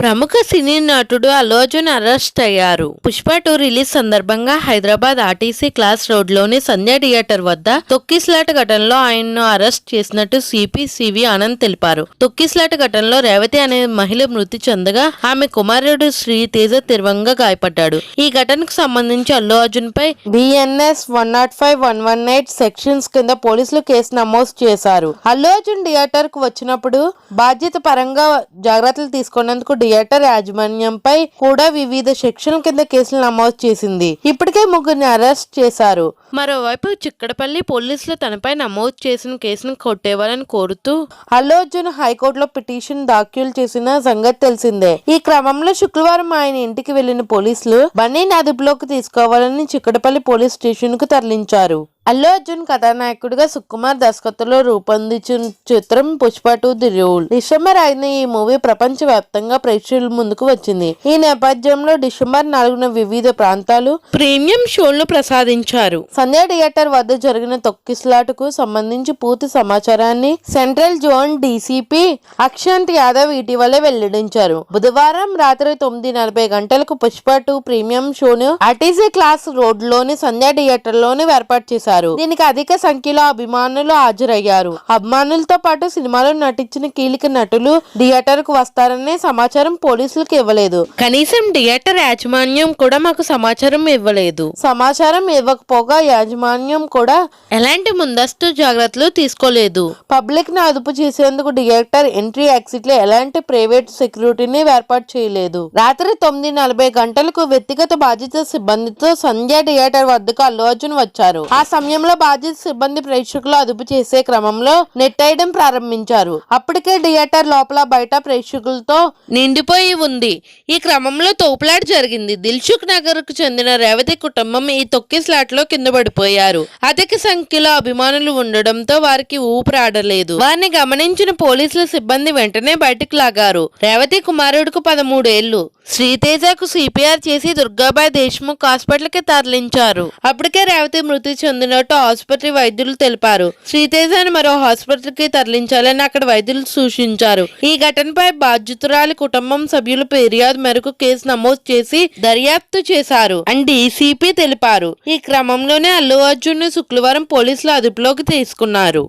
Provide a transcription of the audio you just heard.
ప్రముఖ సినీ నటుడు అల్లు అర్జున్ అరెస్ట్ అయ్యారు. పుష్ప టూ రిలీజ్ సందర్భంగా హైదరాబాద్ ఆర్టీసీ క్లాస్ రోడ్లోని సంధ్య థియేటర్ వద్ద తొక్కిస్లాట ఘటనలో ఆయన్ను అరెస్ట్ చేసినట్టు సిపి సివి ఆనంద్ తెలిపారు. తొక్కిస్లాట ఘటనలో రేవతి అనే మహిళ మృతి చెందగా ఆమె కుమారుడు శ్రీ తేజ తీవ్రంగా గాయపడ్డాడు. ఈ ఘటనకు సంబంధించి అల్లు అర్జున్ పై BNS one nought five one one eight sections కింద పోలీసులు కేసు నమోదు చేశారు. అల్లు అర్జున్ థియేటర్కు వచ్చినప్పుడు బాధ్యత పరంగా జాగ్రత్తలు తీసుకున్నందుకు థియేటర్ యాజమాన్యంపై కూడా వివిధ సెక్షన్ల కింద కేసులు నమోదు చేసింది. ఇప్పటికే ముగ్గురిని అరెస్ట్ చేశారు. మరోవైపు చిక్కడపల్లి పోలీసులు తనపై నమోదు చేసిన కేసును కొట్టేవాలని కోరుతూ అల్లు అర్జున్ హైకోర్టులో పిటిషన్ దాఖలు చేసిన సంగతి తెలిసిందే. ఈ క్రమంలో శుక్రవారం ఆయన ఇంటికి వెళ్ళిన పోలీసులు బన్నీని అదుపులోకి తీసుకోవాలని చిక్కడపల్లి పోలీస్ స్టేషన్కు తరలించారు. అల్లు అర్జున్ కథానాయకుడిగా సుకుమార్ దర్శకత్వంలో రూపొందించిన చిత్రం Pushpa two the rule. December ఐదున ఈ మూవీ ప్రపంచ వ్యాప్తంగా ప్రేక్షకుల ముందుకు వచ్చింది. ఈ నేపథ్యంలో డిసెంబర్ నాలుగున వివిధ ప్రాంతాలు ప్రీమియం షోలను ప్రసాదించారు. సంధ్య థియేటర్ వద్ద జరిగిన తొక్కిస్లాటకు సంబంధించి పూర్తి సమాచారాన్ని central zone DCP Akshant Yadav ఇటీవలే వెల్లడించారు. బుధవారం రాత్రి తొమ్మిది నలభై గంటలకు పుష్ప టూ ప్రీమియం షోను ఆర్టీసీ క్లాస్ రోడ్లోని సంధ్య థియేటర్లోని ఏర్పాటు చేశారు. దీనికి అధిక సంఖ్యలో అభిమానులు హాజరయ్యారు. అభిమానులతో పాటు సినిమాలో నటించిన కీలక నటులు థియేటర్కు వస్తారనే సమాచారం పోలీసులకు ఇవ్వలేదు. కనీసం థియేటర్ యాజమాన్యం కూడా మాకు సమాచారం ఇవ్వలేదు. సమాచారం ఇవ్వకపోగా యాజమాన్యం కూడా ఎలాంటి ముందస్తు జాగ్రత్తలు తీసుకోలేదు. పబ్లిక్ను అదుపు చేసేందుకు థియేటర్ ఎంట్రీ ఎగ్జిట్లో ఎలాంటి ప్రైవేట్ సెక్యూరిటీని ఏర్పాటు చేయలేదు. రాత్రి తొమ్మిది నలభై గంటలకు వ్యక్తిగత బాధ్యత సిబ్బందితో సంధ్య థియేటర్ వద్దకు అల్లు అర్జున్ వచ్చారు. ఆ సమయంలో బాధిత సిబ్బంది ప్రేక్షకులు అదుపు చేసే క్రమంలో నెట్టేయడం ప్రారంభించారు. అప్పటికే థియేటర్ లోపల బయట ప్రేక్షకులతో నిండిపోయి ఉంది. ఈ క్రమంలో తోపులాట జరిగింది. దిల్సుఖ్ నగర్కు చెందిన రేవతి కుటుంబం ఈ తొక్కిస్లాట్లో కింద పడిపోయారు. అధిక సంఖ్యలో అభిమానులు ఉండడంతో వారికి ఊపిరాడలేదు వారిని గమనించిన పోలీసుల సిబ్బంది వెంటనే బయటకు లాగారు. రేవతి కుమారుడుకు పదమూడేళ్ళు. శ్రీతేజకు సిపిఆర్ చేసి దుర్గాబాయ్ దేశ్ముఖ్ హాస్పిటల్కి తరలించారు. అప్పటికే రేవతి మృతి చెందినట్టు ఆసుపత్రి వైద్యులు తెలిపారు. శ్రీతేజను మరో ఆసుపత్రికి కి తరలించాలని అక్కడ వైద్యులు సూచించారు. ఈ ఘటనపై బాధితురాలి కుటుంబం సభ్యుల ఫిర్యాదు మేరకు కేసు నమోదు చేసి దర్యాప్తు చేశారు అని డీసీపీ తెలిపారు. ఈ క్రమంలోనే అల్లు అర్జున్ శుక్రవారం పోలీసులు అదుపులోకి తీసుకున్నారు.